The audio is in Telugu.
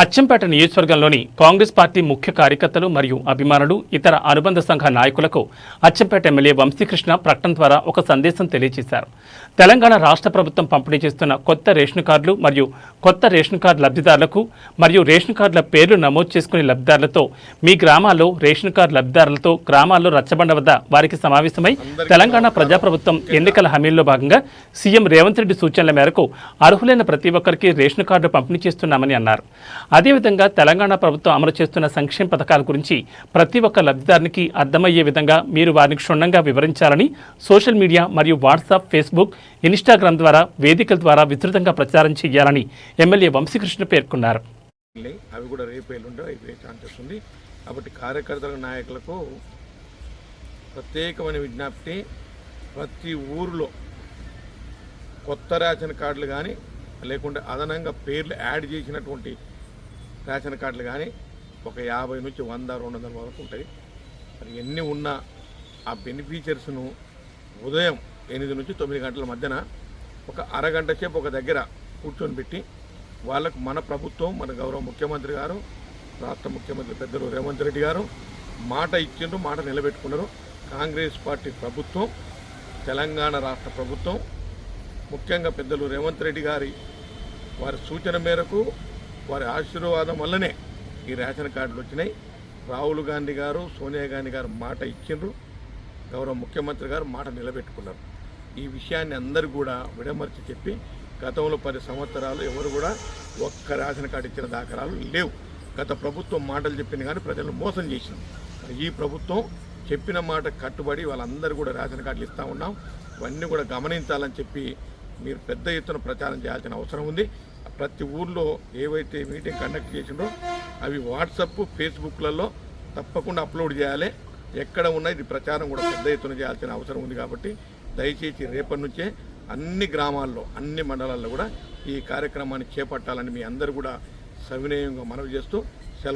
అచ్చంపేట నియోజకవర్గంలోని కాంగ్రెస్ పార్టీ ముఖ్య కార్యకర్తలు మరియు అభిమానులు ఇతర అనుబంధ సంఘ నాయకులకు అచ్చంపేట ఎమ్మెల్యే వంశీకృష్ణ ప్రకటన ద్వారా ఒక సందేశం తెలియజేశారు. తెలంగాణ రాష్ట్ర ప్రభుత్వం పంపిణీ చేస్తున్న కొత్త రేషన్ కార్డులు మరియు కొత్త రేషన్ కార్డు లబ్ధిదారులకు మరియు రేషన్ కార్డుల పేర్లు నమోదు చేసుకునే లబ్ధిదారులతో మీ గ్రామాల్లో రేషన్ కార్డు లబ్ధిదారులతో గ్రామాల్లో రచ్చబండ వద్ద వారికి సమావేశమై తెలంగాణ ప్రజాప్రభుత్వం ఎన్నికల హామీల్లో భాగంగా సీఎం రేవంత్ రెడ్డి సూచనల మేరకు అర్హులైన ప్రతి ఒక్కరికి రేషన్ కార్డు పంపిణీ చేస్తున్నామని అన్నారు. అదేవిధంగా తెలంగాణ ప్రభుత్వం అమలు చేస్తున్న సంక్షేమ పథకాల గురించి ప్రతి ఒక్క లబ్ధిదారునికి అర్థమయ్యే విధంగా మీరు వారిని క్షుణ్ణంగా వివరించాలని సోషల్ మీడియా మరియు వాట్సాప్ ఫేస్బుక్ ఇన్స్టాగ్రామ్ ద్వారా వేదికల ద్వారా విస్తృతంగా ప్రచారం చేయాలని ఎమ్మెల్యే వంశీకృష్ణ పేర్కొన్నారు. అవి కూడా రేపు అయిపోయే ఛాన్సెస్ ఉంది. కాబట్టి కార్యకర్తల నాయకులకు ప్రత్యేకమైన విజ్ఞప్తి ప్రతి ఊరిలో కొత్త రేషన్ కార్డులు కానీ లేకుంటే అదనంగా పేర్లు యాడ్ చేసినటువంటి రేషన్ కార్డులు కానీ ఒక యాభై నుంచి వంద రెండు వందల వరకు ఉంటాయి. మరి ఎన్ని ఉన్నా ఆ బెనిఫిషియర్స్ను ఉదయం ఎనిమిది నుంచి తొమ్మిది గంటల మధ్యన ఒక అరగంట సేపు ఒక దగ్గర కూర్చొని పెట్టి వాళ్ళకు మన ప్రభుత్వం మన గౌరవ ముఖ్యమంత్రి గారు రాష్ట్ర ముఖ్యమంత్రి పెద్దలు రేవంత్ రెడ్డి గారు మాట ఇచ్చిండ్రు మాట నిలబెట్టుకున్నారు. కాంగ్రెస్ పార్టీ ప్రభుత్వం తెలంగాణ రాష్ట్ర ప్రభుత్వం ముఖ్యంగా పెద్దలు రేవంత్ రెడ్డి గారి వారి సూచన మేరకు వారి ఆశీర్వాదం వల్లనే ఈ రేషన్ కార్డులు వచ్చినాయి. రాహుల్ గాంధీ గారు సోనియా గాంధీ గారు మాట ఇచ్చిండ్రు. గౌరవ ముఖ్యమంత్రి గారు మాట నిలబెట్టుకున్నారు. ఈ విషయాన్ని అందరూ కూడా విడమర్చి చెప్పి గతంలో పది సంవత్సరాలు ఎవరు కూడా ఒక్క రేషన్ కార్డు ఇచ్చిన దాఖలాలు లేవు. గత ప్రభుత్వం మాటలు చెప్పింది కానీ ప్రజలను మోసం చేసింది ఈ ప్రభుత్వం చెప్పిన మాట కట్టుబడి వాళ్ళందరూ కూడా రేషన్ కార్డులు ఇస్తూ ఉన్నాం. ఇవన్నీ కూడా గమనించాలని చెప్పి మీరు పెద్ద ఎత్తున ప్రచారం చేయాల్సిన అవసరం ఉంది. ప్రతి ఊర్లో ఏవైతే మీటింగ్ కండక్ట్ చేసిండో అవి వాట్సప్ ఫేస్బుక్లలో తప్పకుండా అప్లోడ్ చేయాలి. ఎక్కడ ఉన్నా ఇది ప్రచారం కూడా పెద్ద ఎత్తున చేయాల్సిన అవసరం ఉంది కాబట్టి దయచేసి రేపటి నుంచే అన్ని గ్రామాల్లో అన్ని మండలాల్లో కూడా ఈ కార్యక్రమాన్ని చేపట్టాలని మీ అందరూ కూడా సవినయంగా మనవి చేస్తూ సెలవు